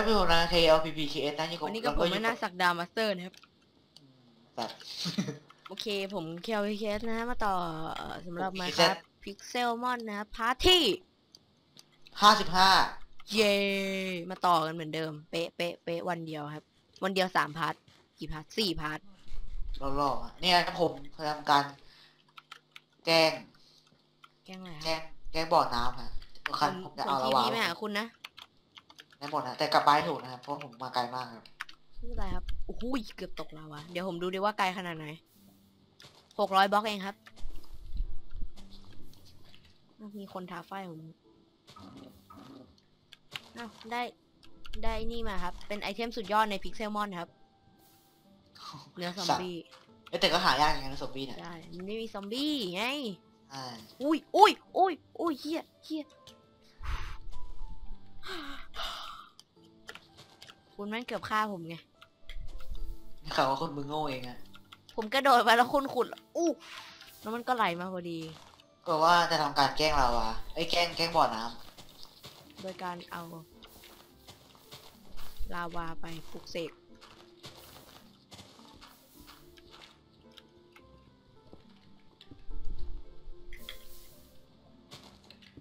ครับเป็นผมนะ KLPPKS นะยี่กบวันนี้ก็ผมไม่น่าสักดามาสเตอร์นะครับตัด โอเคผมเคลพีเคสนะฮะมาต่อเอ่อสำหรับผม มา PKS ครับพิกเซลมอนนะครับพาร์ตี้ห้าสิบห้าเย้มาต่อกันเหมือนเดิม เป๊ะเป๊ะเป๊ะวันเดียวครับ วันเดียวสามพาร์ทกี่พาร์ทสี่พาร์ทรอบๆอะเนี่ยครับผมทำการแกล้งแกล้งอะไรคแกรับล้งแกล้งบ่อน้ำฮะทุกผครั้งมผมจะผมเอาทีละวาพีไม่หาคุณนะ ได้หมดนะแต่กลับบ้านให้ถูกนะครับเพราะผมมาไกลมากครับไม่เป็นไรครับโอ้โหเกือบตกแล้ววะเดี๋ยวผมดูดิว่าไกลขนาดไหนหกร้อยบล็อกเองครับอ้าวมีคนท้าไฟผมอ้าวได้ได้นี่มาครับ เป็นไอเทมสุดยอดในพิกเซลมอนครับ เนื้อซอมบี้เอ้ยแต่ก็หายากอย่างเงี้ยนะซอมบี้เนี่ยได้มันไม่มีซอมบี้ไงใช่อุ้ยอุ้ยอุ้ยอุ้ยเฮียเฮีย คุณแม่งเกือบฆ่าผมไงนี่เขาว่าคนมึงโง่เองอะผมกระโดดไปแล้วคุณขุด อู้แล้วมันก็ไหลมาพอดี ก็ว่าจะทำการแกล้งเราอะไอ้ยแกล้งแกล้งบ่อน้โดยการเอา ลาวาไปปลุกเสก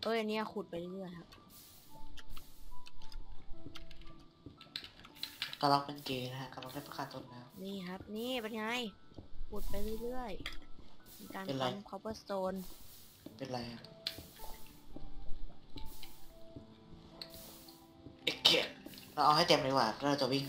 เอ้ยอันเนี้ยขุดไปเรื่อยๆครับำกำลังเป็นเกย์นะฮะกำลังได้ประกาศตนแล้ว นี่ครับ นี่เป็นไงขุดไปเรื่อยๆมีการเป็นไรปั๊ม copperstone เป็นไรอะไอ้เกียเราเอาให้เต็มเลยดีกว่าแล้วเราจะวิ่ง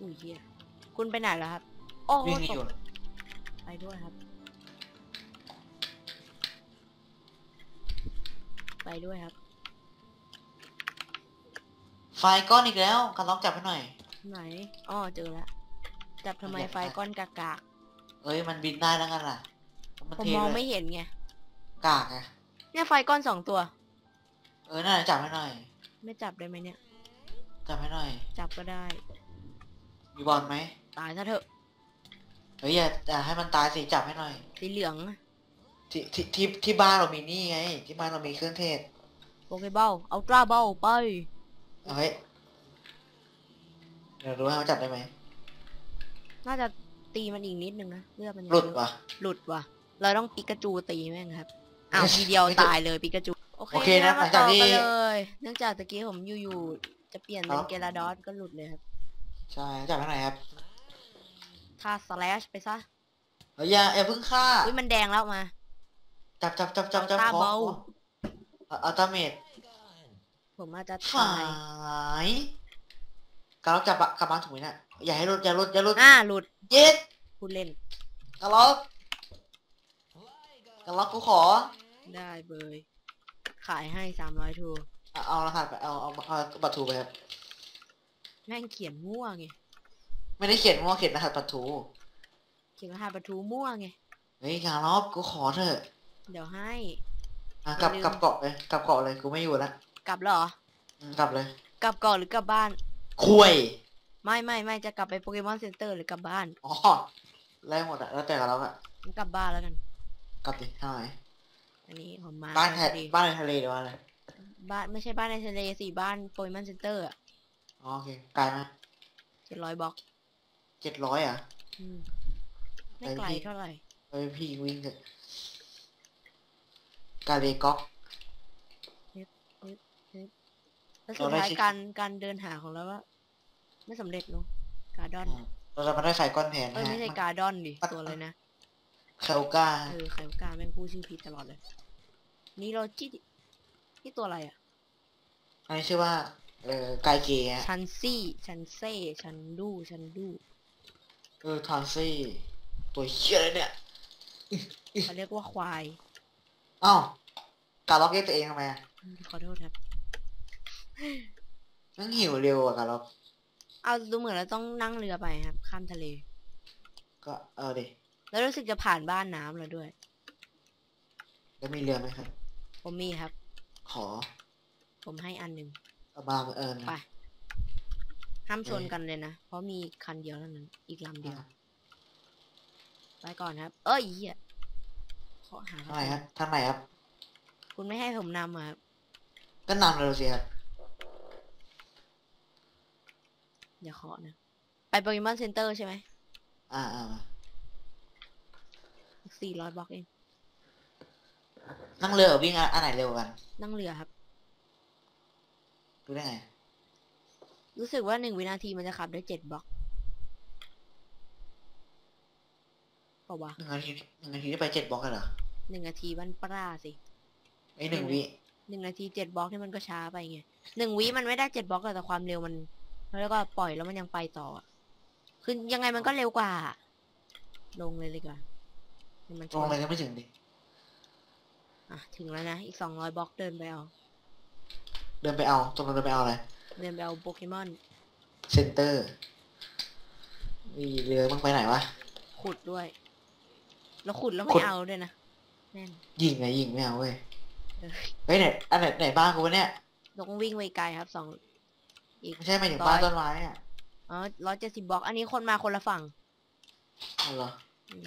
อุ้ยเฮียคุณไปไหนแล้วครับ โอ้โหวิ่งตอยู่ก ไปด้วยครับ ไปด้วยครับ ไฟก้อนอีกแล้วกำลังจับให้หน่อย ไหนอ๋อเจอแล้วจับทำไมอยากไฟได้ก้อนกากากเอ้ยมันบินได้แล้วกันล่ะมันผมเทมองเลยไม่เห็นไงกากไงเนี่ยไฟก้อนสองตัว เออน่าจะจับให้หน่อย ไม่จับได้ไหมเนี่ย จับให้หน่อย จับก็ได้ มีบอลไหมตายซะเถอะ เฮ้ยอย่าอย่าให้มันตายสิจับให้หน่อย สีเหลืองที่ที่ที่ที่บ้านเรามีนี่ไง ที่บ้านเรามีเครื่องเทศโปเกบอลเอาตราบอลไป เอาเฮ้ยเดี๋ยวรู้ให้มันจับได้ไหมน่าจะตีมันอีกนิดนึงนะเลือดมันยังหลุดเยอะวะ หลุดว่ะ เราต้องปิกาจูตีแม่งครับ อ้าวทีเดียวไม่ถูกตายเลยปิกาจู โอเคโอเคนะมาหลังจากต่อที่กันเลย เนื่องจากตะกี้ผมอยู่ๆจะเปลี่ยนเป็ครันบเกลาดอสก็หลุดเลยครับ ใช่จับให้หน่อยครับ ค่าสแลชไปซะเฮ้ยอย่าอย่าเพิ่งฆ่าอุ้ยมันแดงแล้วมา จับจับจับจับจับตาขอเบาขออัลตาเมดผมอาจจะหาตายยกาล็อกจับอะกลับมาถูกไหมเนี่ยอย่าให้หลุดอย่าหลุดอย่าหลุดอ่าหลุดเย็ดพูดเล่นกาล็อกกาล็อกกูขอ ได้เบยขายให้สามร้อยทูเอาเอารหัสไปเอาเอาเอาบัตรถูไปครับแม่งเขียนมั่วไง ไม่ได้เขียนมั่วเขียนรหัสบัตรถูเขียนรหัสประตูมั่วไง เฮ้ยกาล็อกกูขอเถอะเดี๋ยวให้ อะกลับอย่าลืมกลับเกาะเลยกลับเกาะเลยกูไม่อยู่แล้วกลับแล้วเหรอ อืมกลับเลยกลับก่อนหรือกลับบ้าน คุยไม่ไม่ไม่จะกลับไปโปเกมอนเซ็นเตอร์หรือกลับบ้านอ๋อไล่หมดอะแล้วแต่กาล็อกอะงั้นกลับบ้านแล้วกัน กลับดิทำไมอันนี้ผมมาบ้านพแทอดีบ้านในทะเลหรือว่าอะไรบ้านไม่ใช่บ้านในทะเลสิบ้านโปเกมอนเซ็นเตอร์อ๋อโอเคไกลไหมเจ็ดร้อยบล็อก เจ็ดร้อยอะอืมไม่ไปไกลที่เท่าไหร่เฮ้ยพี่วิ่งเถอะกาเลก๊อกแล้วเราสุดได้ท้ายชิคการการเดินหาของเราก็ไม่สำเร็จเนาะการ์ดอน เราจะมาได้ไฟก้อนแทนเอ้ยนะฮะไม่ใช่การ์ดอนดิตัวเลยนะเคลก้าเออใครกล้าแม่งพูดชื่อผิดตลอดเลย นี่เราจี้นี่ตัวอะไรอะอันนี้ชื่อว่า เอ่อไกเกะชันซี่ชันเซ่ชันดูชันดู เออทอนซี่ ตัวเชี่ยเลยเนี่ยเขาเรียกว่าควายอ้าวการล็อกเรียกตัวเองทำไมอะขอโทษครับนั่งหิวเร็วอะการล็อกเอาดูเหมือนเราต้องนั่งเรือไปครับ ข้ามทะเล ก็เออดิแล้วรู้สึกจะผ่านบ้านน้ำแล้วด้วย แล้วมีเรือไหมครับ ผมมีครับ ขอ ผมให้อันหนึ่งเอามาเออไปนะ ห้ามชนกันเลยนะ เพราะมีคันเดียวเท่านั้น อีกลำเดียวอะไปก่อนครับ เอ้ยเหี้ยขอหาทางไหนครับทางไหนครับ คุณไม่ให้ผมนำอะครับ ก็นำเลยสิครับอย่าเคาะนะ ไปโปเกมอนเซ็นเตอร์ใช่ไหม อ่าอ่ามาสี่ร้อยบล็อกเอง นั่งเรือกับวิ่งอะอันไหนเร็วกว่ากัน นั่งเรือครับ รู้ได้ไง รู้สึกว่าหนึ่งวินาทีมันจะขับได้เจ็ดบล็อกเปล่าวะหนึ่งนาทีหนึ่งนาทีได้ไปเจ็ดบล็อกกันเหรอหนึ่งนาทีบ้านปลาสิไอ้ยหนึ่งวิหนึ่งนาทีเจ็ดบล็อกนี่มันก็ช้าไปไงหนึ่งวิมันไม่ได้เจ็ดบล็อกอะแต่ความเร็วมัน แล้วก็ปล่อยแล้วมันยังไปต่ออะคือยังไงมันก็เร็วกว่า ลงเลยเลยกว่าให้มันชลงนอะไรก็ไม่ถึงดิอะถึงแล้วนะ อีกสองร้อยบล็อกเดินไปเอา เดินไปเอาตรงนั้นเดินไปเอาอะไร เดินไปเอาโปเกมอน เซ็นเตอร์ มีเรือมึงไปไหนวะ ขุดด้วย แล้วขุดแล้วขุไม่ด เอาด้วยนะแม่นยิงไงยิงไม่เอาเว้ยเออเฮ้ยไหนอันไหนไหนบ้านกูวะเนี่ยลงวิ่งไปไกลครับสองอีกไม่ใช่หมายถึงร้อยบ้านต้นไม้อะอ๋อร้อยเจ็ดสิบบล็อก อันนี้คนมาคนละฝั่งเอาเหรอ อืม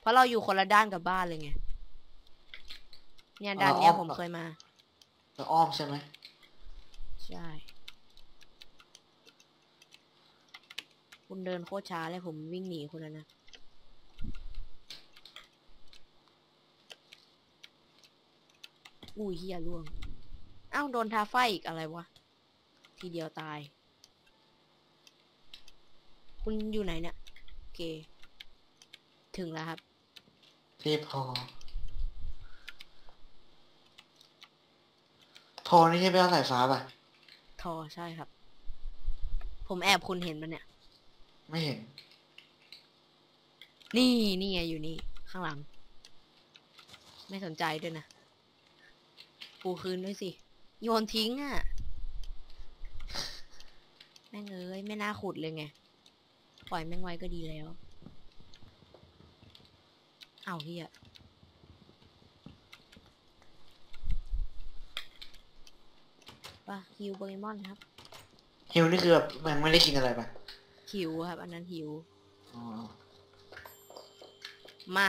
เพราะเราอยู่คนละด้านกับบ้านเลยไง เนี่ยอ๋อด้านเนี้ยอ้อมผมเคยมาแล้วอ้อมใช่ไหมใช่ คุณเดินโคตรช้าเลยผมวิ่งหนีคุณแล้วนะ อุ้ยเฮียล่วงเอ้าโดนทาไฟอีกอะไรวะ ทีเดียวตาย คุณอยู่ไหนเนี่ย โอเค ถึงแล้วครับที่พอพอนี่ใช่ไหมเอาสายฟ้าป่ะ ทอใช่ครับ ผมแอบคุณเห็นมันเนี่ย ไม่เห็น นี่นี่ไงอยู่นี่ ข้างหลัง ไม่สนใจด้วยนะปูคืนด้วยสิ โยนทิ้งอะ่ะ แม่งเอ้ย ไม่น่าขุดเลยไง ปล่อยแม่งไว้ก็ดีแล้ว เอาเฮียป่ะฮิวโปเกมอนครับฮิวนี่คือแบบมันไม่ได้กินอะไรป่ะ หิวครับ อันนั้นหิว อ๋อมา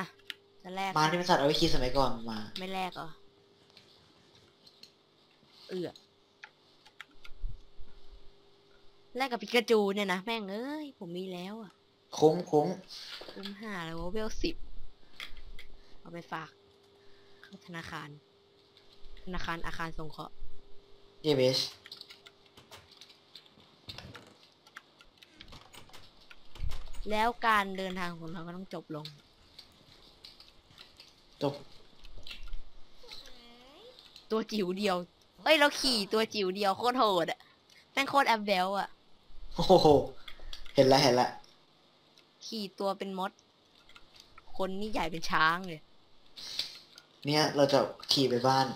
จะแลกมาที่เป็นสัตว์เอาไว้กินสมัยก่อนมาไม่แลกเหรอเอือแลกกับปิกาจูเนี่ยนะแม่งเอ้ยผมมีแล้วอะคุ้มคุ้มคุ้มห้าแล้วเวลสิบเอาไปฝากเข้าธนาคาร ธนาคารอาคารสงเคราะห์เยเบส แล้วการเดินทางของเราก็ต้องจบลง จบ ตัวจิ๋วเดียว เอ้ยเราขี่ตัวจิ๋วเดียวโคตรโหดอะแม่งโคตรแอบเบลอะโอ้โห เห็นแล้วเห็นแล้วขี่ตัวเป็นมด คนนี่ใหญ่เป็นช้างเลย เนี่ยเราจะขี่ไปบ้าน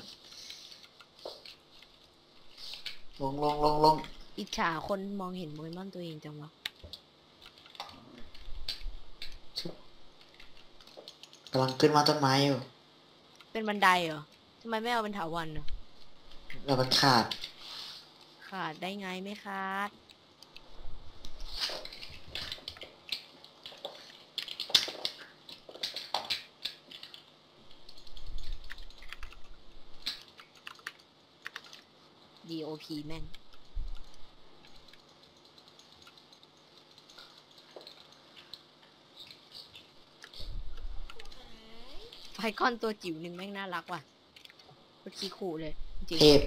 ลงลงลงลงอิจฉาคนมองเห็นโปเกมอนตัวเองจังวะ กำลังขึ้นมาต้นไม้อยู่ เป็นบันไดเหรอทำไมไม่เอาเป็นถาวรเนอะแล้วมันขาด ขาดได้ไงไม่ขาด DOP แม่ง ไฟก้อนตัวจิ๋วหนึ่งแม่งน่ารักว่ะโคตรขี้ขู่เลย จริงเทพ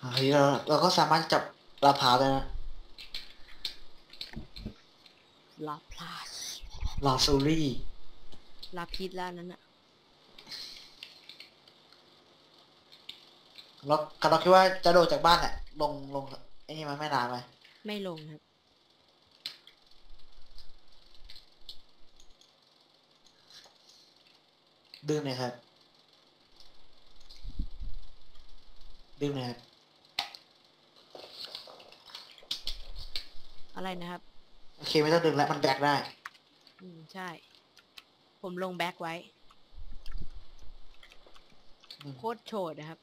อันนี้เราเราก็สามารถจับปลาพร้าวได้นะลาพลาสลาซูรี่ลาพิษแล้วอันนั้นอะเราเราคิดว่าจะโดดจากบ้านเนี่ยลงลงไอ้นี่มันไม่นานไหมไม่ลงครับ ดึงหน่อยครับ ดึงหน่อยครับ อะไรนะครับ โอเคไม่ต้องดึงแล้วมันแบกได้ อืม ใช่ ผมลงแบ็คไว้ อืม โคตรโฉดนะครับ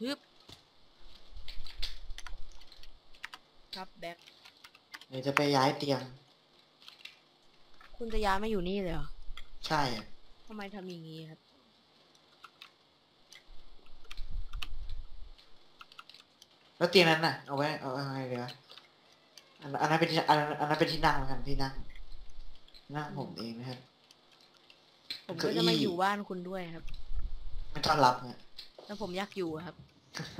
ฮึบครับแบ็คเดี๋ยวจะไปย้ายเตียง คุณจะย้ายมาอยู่นี่เลยเหรอ ใช่อะ ทำไมทำอย่างนี้ครับแล้วเตียงนั้นน่ะเอาไว้เอาเอาไงเดี๋ยวอันอันนั้นเป็นที่อันนั้นอันนั้นเป็นที่นั่งแล้วกันที่นั่งนั่งผมเองนะครับผมเก้าก็อี้จะมาอยู่บ้านคุณด้วยครับ ไม่ต้อนรับนะแล้วผมอยากอยู่อะครับ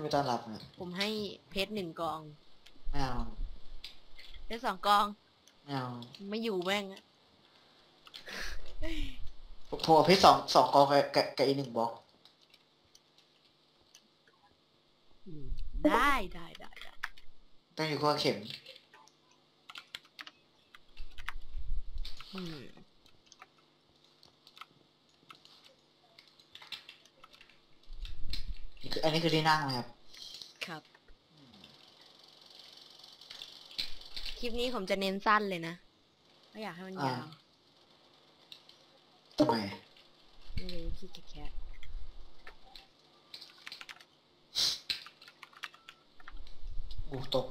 ไม่ต้อนรับนะผมให้เพชรหนึ่งกองไม่เอาเพชรสองกองไม่เอาไม่อยู่แม่ง อะผมผมเอาเพชรสองสองกองกับกับกับอีกหนึ่งบล็อกอืมได้ได้ได้ได้ต้องอยู่ข้อเข็ม อืมนี่คืออันนี้คือที่นั่งนะครับ ครับ คลิปนี้ผมจะเน้นสั้นเลยนะ ไม่อยากให้มันยาว ทำไมไม่รู้ขี้แคร์อูตก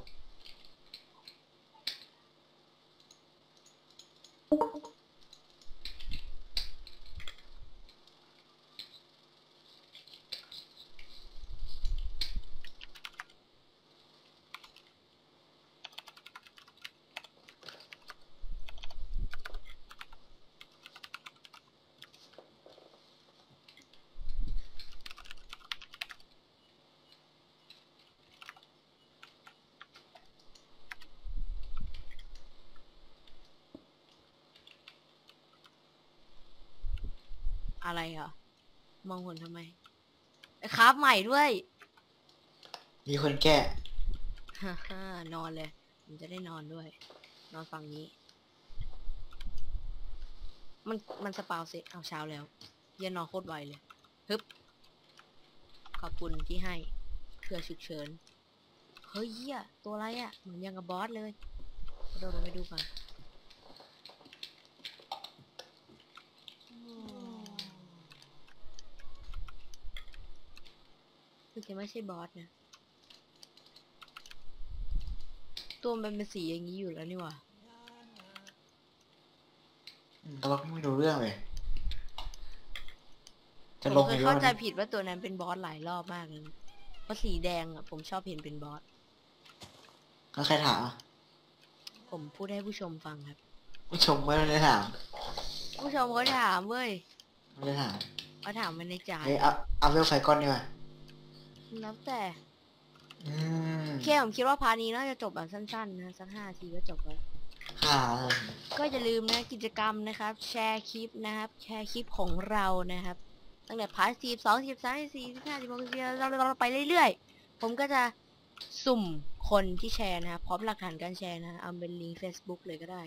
อะไรเหรอ มองหนทำไมไอ้ครับใหม่ด้วย มีคนแก้ฮ่าฮ่านอนเลยผมจะได้นอนด้วย นอนฝั่งนี้ มันมันสปาวเสร็จเอาเช้าแล้ว เย็นนอนโคตรไวเลยฮึบขอบคุณที่ให้เพื่อฉุกเฉิน เฮ้ยเหี้ยตัวอะไรอะ่ะ เหมือนยังกับบอสเลยกระโดดลงไปดูก่อน คือจะไม่ใช่บอสนะตัวมันเป็นสีอย่างนี้อยู่แล้วนี่หว่าอืมแต่ว่าพี่ไม่รู้เรื่องเลย ผจะมลงเคไปยด้วเข้ายใจผิดว่าตัวนั้นเป็นบอสหลายรอบมากเลยนะเพราะสีแดงอะผมชอบเห็นเป็นบอสก็ใครถามอะผมพูดให้ผู้ชมฟังครับ ผู้ชมไม่ได้ถามผู้ชมเขาถามเว้ยไม่ได้ถามเขาถามมาในใจเฮ้ยเอาเอาเวลไฟก้อนดีกว่า แล้วแต่อืมแค่ผมคิดว่าพาร์ทนี้น่าจะจบแบบสั้นๆนะสักห้าทีก็จบแล้ว ค่ะ ก็อย่าลืมนะกิจกรรมนะครับ แชร์คลิปนะครับ แชร์คลิปของเรานะครับ ตั้งแต่พาร์ทสี่สองสิบสามสี่สิบห้าสิบหกสิบเจ็ดเราเราไปเรื่อยๆ ผมก็จะสุ่มคนที่แชร์นะครับพร้อมหลักฐานการแชร์นะ เอาเป็นลิงก์ Facebook เลยก็ได้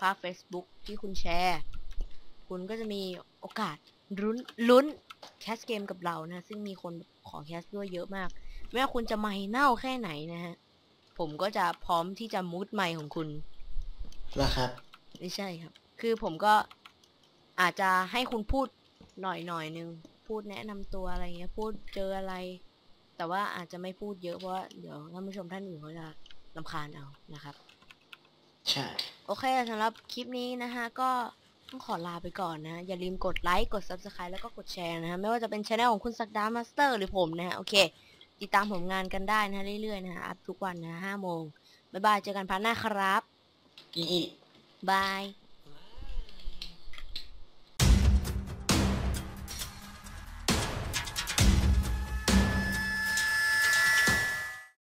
ภาพ Facebook ที่คุณแชร์ คุณก็จะมีโอกาสลุ้นลุ้นแคสเกมกับเรานะ ซึ่งมีคน ขอแคสด้วยเยอะมาก ไม่ว่าคุณจะไม่เน่าแค่ไหนนะฮะ ผมก็จะพร้อมที่จะมูดไมค์ของคุณแล้วครับ ไม่ใช่ครับ คือผมก็อาจจะให้คุณพูดหน่อยหน่อยนึง พูดแนะนำตัวอะไรเงี้ย พูดเจออะไร แต่ว่าอาจจะไม่พูดเยอะเพราะว่าเดี๋ยวท่านผู้ชมท่านอื่นเขาจะลำคาญเอานะครับ ใช่ โอเคสำหรับคลิปนี้นะฮะก็ ต้องขอลาไปก่อนนะ อย่าลืมกดไลค์ กด Subscribe แล้วก็กดแชร์นะฮะ ไม่ว่าจะเป็นช anel ของคุณสักดามาสเตอร์หรือผมนะฮะ โอเค ติดตามผมงานกันได้นะฮะ เรื่อยๆนะฮะ อัพทุกวันนะฮะห้าโมง บ๊ายบาย เจอกันพาร์ทหน้าครับ อีอีบาย